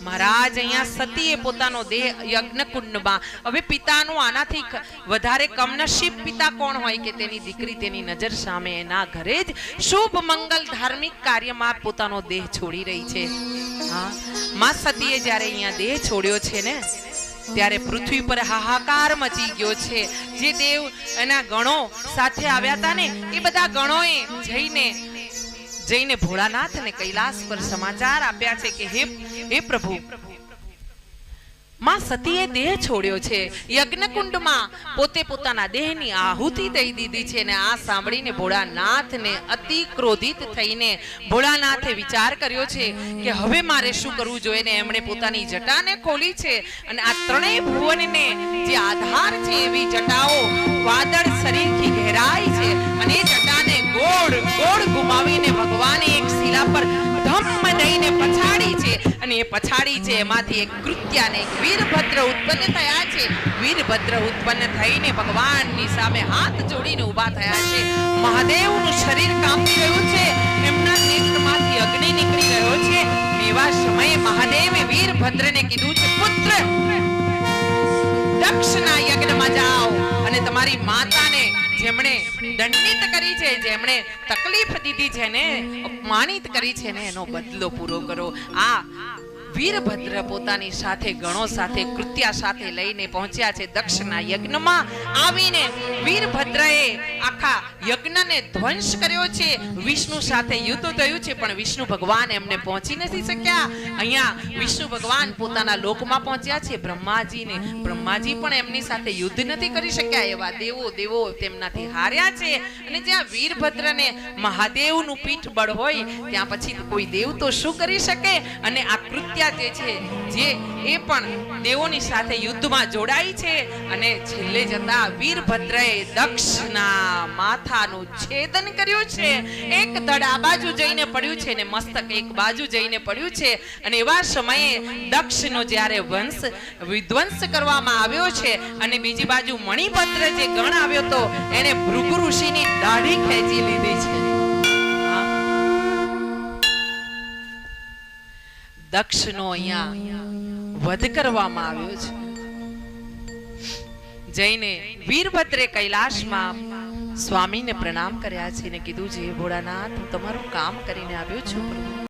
મહારાજ અહીંયા સતીએ પોતાનો દેહ યજ્ઞ કુંડમાં હવે પિતાનું આનાથી વધારે કમનસીબ પિતા કોણ હોય કે તેની દીકરી તેની નજર સામે એના ઘરે જ શુભ મંગલ ધાર્મિક કાર્યમાં પોતાનો દેહ છોડી રહી છે. હા, માં સતીએ જ્યારે અહીંયા દેહ છોડ્યો છે ને, ત્યારે પૃથ્વી પર હાહાકાર મચી ગયો છે. જે દેવ એના ગણો સાથે આવ્યા હતા ને, એ બધા ગણોએ જઈને જઈને ભોળાનાથ ને કૈલાસ પર સમાચાર આપ્યા છે કે હે હે પ્રભુ માં સતીએ દેહ છોડ્યો છે. યજ્ઞકુંડમાં પોતે પોતાના દેહની આહુતિ દઈ દીધી છે ને આ સાંભળીને ભોળાનાથને અતિ ક્રોધિત થઈને ભોળાનાથે વિચાર કર્યો છે કે હવે મારે શું કરવું જોઈએ ને એમણે પોતાની જટાને ખોલી છે અને આ ત્રણેય ભુવનને જે આધાર છે એવી જટાઓ વાદળ શરીરથી ઘેરાય છે અને એ જટાને ગોળ ગોળ ઘુમાવીને ભગવાને એક શિલા પર ધમ પછાડી છે. અને એ પછાડી છે એમાંથી એક કૃત્યાને વીરભદ્ર ઉત્પન્ન થયા છે. વીરભદ્ર ઉત્પન્ન થઈને ભગવાનની સામે હાથ જોડીને ઊભા થયા છે. મહાદેવનું શરીર કાંપી રહ્યું છે. એમના નેત્રમાંથી અગ્નિ નીકળી રહ્યો છે. એવા સમયે મહાદેવે વીરભદ્રને કીધું છે, પુત્ર, દક્ષના યજ્ઞમાં જાઓ અને તમારી માતાને જેમણે દંડિત કરી છે, જેમણે તકલીફ દીધી છે ને, અપમાનિત કરી છે ને, એનો બદલો પૂરો કરો. આ વીરભદ્ર પોતાની સાથે, ગણો સાથે, કૃત્યા સાથે લઈને પહોંચ્યા છે દક્ષના યજ્ઞમાં આવીને વીરભદ્રએ આખા યજ્ઞને ધ્વંસ કર્યો છે. વિષ્ણુ સાથે યુદ્ધ થયું છે, પણ વિષ્ણુ ભગવાન એમને પહોંચી નથી શક્યા. અહીંયા વિષ્ણુ ભગવાન પોતાના લોકમાં પહોંચ્યા છે. બ્રહ્માજીને, બ્રહ્માજી પણ એમની સાથે યુદ્ધ નથી કરી શક્યા. એવા દેવો દેવો તેમનાથી હાર્યા છે. અને જ્યાં વીરભદ્રને મહાદેવનું પીઠ બળ હોય, ત્યાં પછી કોઈ દેવ તો શું કરી શકે? અને આ કૃત્યા જે છે, જે એ પણ દેવોની સાથે યુદ્ધમાં જોડાઈ છે. અને છેલ્લે જતા વીરભદ્રએ દક્ષના માથાનું છેદન કર્યું છે. એક ધડ આ બાજુ જઈને પડ્યું છે ને મસ્તક એક બાજુ જઈને પડ્યું છે. અને એવા સમયે દક્ષનો જ્યારે વંશ વિધ્વંસ કરવામાં આવ્યો છે અને બીજી બાજુ મણિપત્ર જે ગણ આવ્યો તો એને ભૃગુ ઋષિની દાઢી ખેંચી લીધી છે. દક્ષનો અહીંયા વધ કરવામાં આવ્યો છે. જઈને વીરભદ્રે કૈલાશમાં સ્વામીને પ્રણામ કર્યા છે ને કીધું છે ભોળાનાથ હું તમારું કામ કરીને આવ્યો છું.